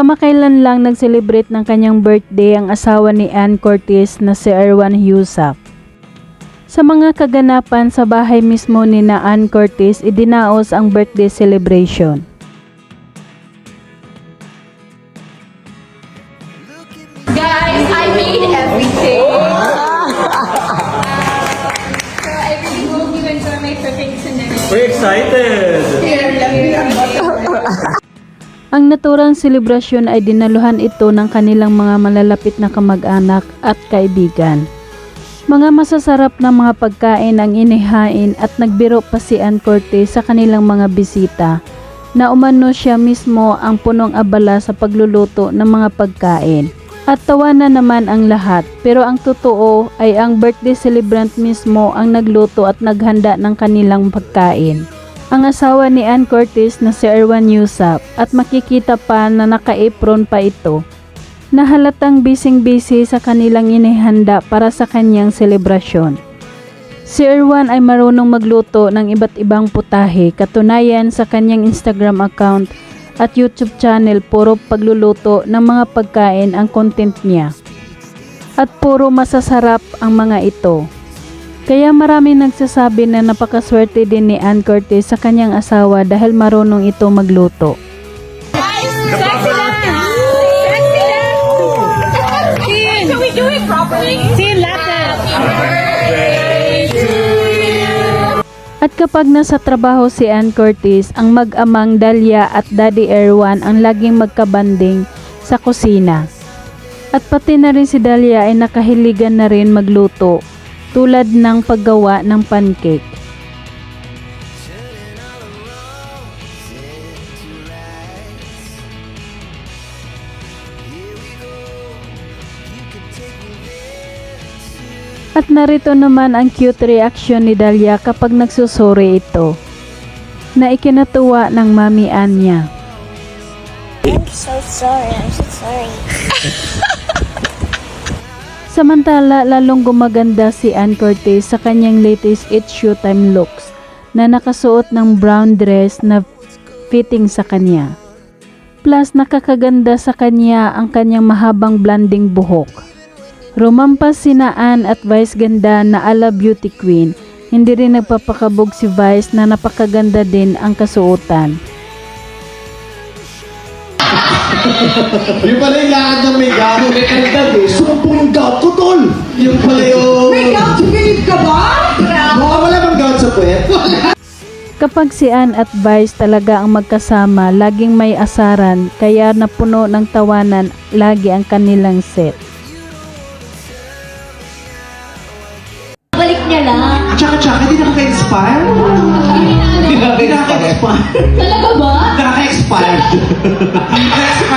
Kamakailan lang nag-celebrate ng kanyang birthday ang asawa ni Ann Curtis na si Erwan Husak. Sa mga kaganapan sa bahay mismo ni na Ann Curtis, idinaos ang birthday celebration. Guys, I made everything. so I really hope you enjoy my cooking tonight. We're excited! Here, let me Ang naturang selebrasyon ay dinaluhan ito ng kanilang mga malalapit na kamag-anak at kaibigan. Mga masasarap na mga pagkain ang inihain at nagbiro pa si Ann Cortez sa kanilang mga bisita na umano siya mismo ang punong abala sa pagluluto ng mga pagkain. At tawa na naman ang lahat pero ang totoo ay ang birthday celebrant mismo ang nagluto at naghanda ng kanilang pagkain ang asawa ni Ann Curtis na si Erwan Yusap at makikita pa na naka-apron pa ito na halatang bising-busy sa kanilang inihanda para sa kanyang selebrasyon. Si Erwan ay marunong magluto ng iba't ibang putahe katunayan sa kanyang Instagram account at YouTube channel puro pagluluto ng mga pagkain ang content niya. At puro masasarap ang mga ito. Kaya marami nagsasabi na napakaswerte din ni Ann Curtis sa kanyang asawa dahil marunong ito magluto. At kapag nasa trabaho si Ann Curtis, ang mag-amang Dalia at Daddy Erwan ang laging magkabanding sa kusina. At pati na rin si Dalia ay nakahiligan na rin magluto tulad ng paggawa ng pancake. At narito naman ang cute reaction ni Dalia kapag nagsusuri ito na ikinatuwa ng mami Anya. I'm so sorry. I'm so sorry. Samantala, lalong gumaganda si Ann Curtis sa kanyang latest It's Showtime looks na nakasuot ng brown dress na fitting sa kanya. Plus, nakakaganda sa kanya ang kanyang mahabang blonding buhok. Rumampas sina Ann at Vice ganda na ala beauty queen. Hindi rin nagpapakabog si Vice na napakaganda din ang kasuotan. Yung pala yung lakad ng may gato, may kaldad eh. Sumpong yung gout ko, tol! Yung pala yung... May gout? Pinip ka ba? Baka wala bang gout sa puwet? Kapag si Ann at Vice talaga ang magkasama, laging may asaran kaya napuno ng tawanan lagi ang kanilang set. Balik niya lang. Tsaka tsaka, hindi nakaka-inspire? Hindi nakaka-inspire. Talaga you.